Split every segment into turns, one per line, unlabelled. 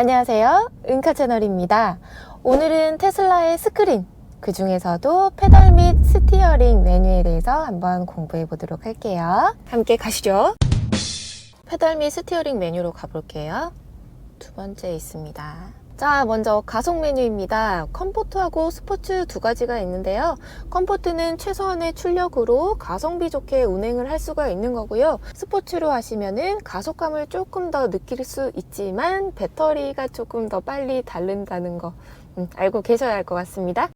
안녕하세요. 은카 채널입니다. 오늘은 테슬라의 스크린, 그 중에서도 페달 및 스티어링 메뉴에 대해서 한번 공부해 보도록 할게요. 함께 가시죠. 페달 및 스티어링 메뉴로 가볼게요. 두 번째 있습니다. 자, 먼저 가속 메뉴입니다. 컴포트하고 스포츠 두 가지가 있는데요. 컴포트는 최소한의 출력으로 가성비 좋게 운행을 할 수가 있는 거고요. 스포츠로 하시면은 가속감을 조금 더 느낄 수 있지만 배터리가 조금 더 빨리 닳는다는 거 음, 알고 계셔야 할 것 같습니다.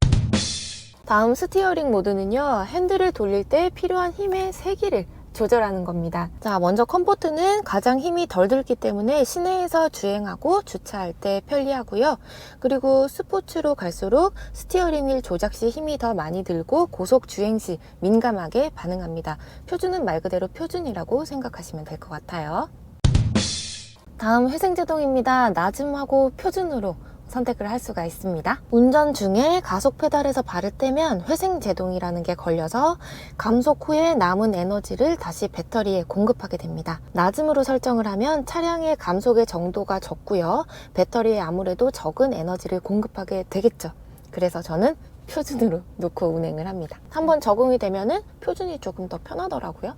다음 스티어링 모드는요. 핸들을 돌릴 때 필요한 힘의 세기를 조절하는 겁니다. 자, 먼저 컴포트는 가장 힘이 덜 들기 때문에 시내에서 주행하고 주차할 때 편리하고요. 그리고 스포츠로 갈수록 스티어링 휠 조작 시 힘이 더 많이 들고 고속 주행 시 민감하게 반응합니다. 표준은 말 그대로 표준이라고 생각하시면 될 것 같아요. 다음 회생제동입니다. 낮음하고 표준으로 선택을 할 수가 있습니다. 운전 중에 가속 페달에서 발을 떼면 회생 제동이라는 게 걸려서 감속 후에 남은 에너지를 다시 배터리에 공급하게 됩니다. 낮음으로 설정을 하면 차량의 감속의 정도가 적고요. 배터리에 아무래도 적은 에너지를 공급하게 되겠죠. 그래서 저는 표준으로 놓고 운행을 합니다. 한번 적응이 되면은 표준이 조금 더 편하더라고요.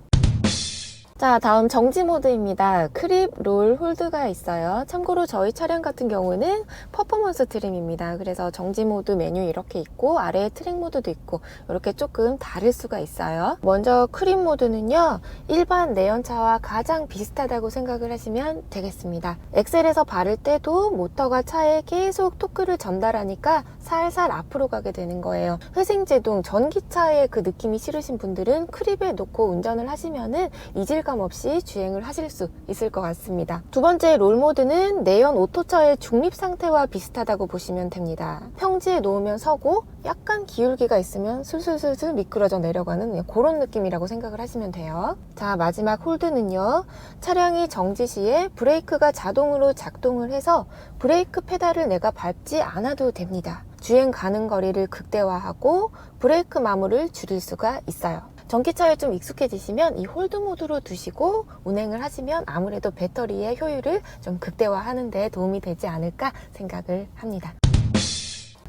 자, 다음 정지 모드입니다. 크립, 롤, 홀드가 있어요. 참고로 저희 차량 같은 경우는 퍼포먼스 트림입니다. 그래서 정지 모드 메뉴 이렇게 있고 아래에 트랙 모드도 있고 이렇게 조금 다를 수가 있어요. 먼저 크립 모드는요. 일반 내연차와 가장 비슷하다고 생각을 하시면 되겠습니다. 엑셀에서 바를 때도 모터가 차에 계속 토크를 전달하니까 살살 앞으로 가게 되는 거예요. 회생제동 전기차의 그 느낌이 싫으신 분들은 크립에 놓고 운전을 하시면은 이질 감 없이 주행을 하실 수 있을 것 같습니다. 두 번째 롤 모드는 내연 오토차의 중립 상태와 비슷하다고 보시면 됩니다. 평지에 놓으면 서고 약간 기울기가 있으면 슬슬슬슬 미끄러져 내려가는 그런 느낌이라고 생각을 하시면 돼요. 자 마지막 홀드는요. 차량이 정지 시에 브레이크가 자동으로 작동을 해서 브레이크 페달을 내가 밟지 않아도 됩니다. 주행 가능 거리를 극대화하고 브레이크 마모를 줄일 수가 있어요. 전기차에 좀 익숙해지시면 이 홀드 모드로 두시고 운행을 하시면 아무래도 배터리의 효율을 좀 극대화하는 데 도움이 되지 않을까 생각을 합니다.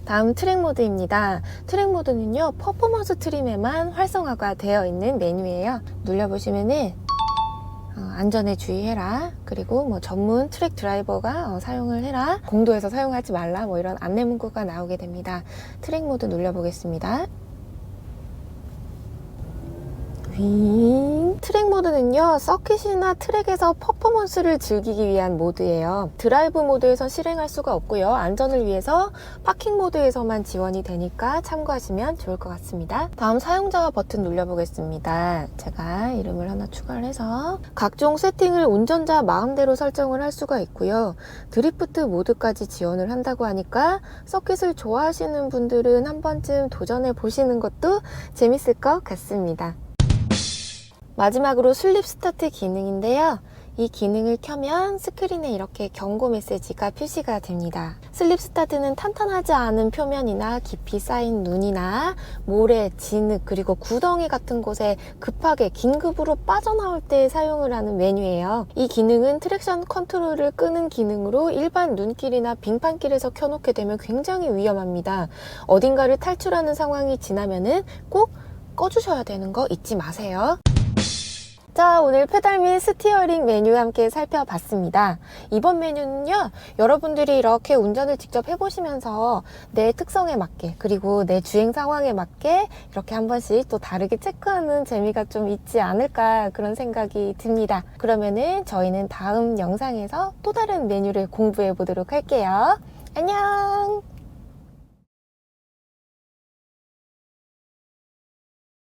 다음 트랙 모드입니다. 트랙 모드는요, 퍼포먼스 트림에만 활성화가 되어 있는 메뉴예요. 눌러보시면은 어, 안전에 주의해라. 그리고 뭐 전문 트랙 드라이버가 어, 사용을 해라. 공도에서 사용하지 말라. 뭐 이런 안내 문구가 나오게 됩니다. 트랙 모드 눌러보겠습니다. 윙. 트랙 모드는요, 서킷이나 트랙에서 퍼포먼스를 즐기기 위한 모드예요. 드라이브 모드에선 실행할 수가 없고요. 안전을 위해서 파킹 모드에서만 지원이 되니까 참고하시면 좋을 것 같습니다. 다음 사용자 버튼 눌러보겠습니다. 제가 이름을 하나 추가를 해서 각종 세팅을 운전자 마음대로 설정을 할 수가 있고요. 드리프트 모드까지 지원을 한다고 하니까 서킷을 좋아하시는 분들은 한 번쯤 도전해 보시는 것도 재밌을 것 같습니다. 마지막으로 슬립 스타트 기능인데요. 이 기능을 켜면 스크린에 이렇게 경고 메시지가 표시가 됩니다. 슬립 스타트는 탄탄하지 않은 표면이나 깊이 쌓인 눈이나 모래, 진흙, 그리고 구덩이 같은 곳에 급하게 긴급으로 빠져나올 때 사용을 하는 메뉴예요. 이 기능은 트랙션 컨트롤을 끄는 기능으로 일반 눈길이나 빙판길에서 켜놓게 되면 굉장히 위험합니다. 어딘가를 탈출하는 상황이 지나면은 꼭 꺼주셔야 되는 거 잊지 마세요. 자, 오늘 페달 및 스티어링 메뉴 함께 살펴봤습니다. 이번 메뉴는요, 여러분들이 이렇게 운전을 직접 해보시면서 내 특성에 맞게, 그리고 내 주행 상황에 맞게 이렇게 한 번씩 또 다르게 체크하는 재미가 좀 있지 않을까 그런 생각이 듭니다. 그러면은 저희는 다음 영상에서 또 다른 메뉴를 공부해 보도록 할게요. 안녕!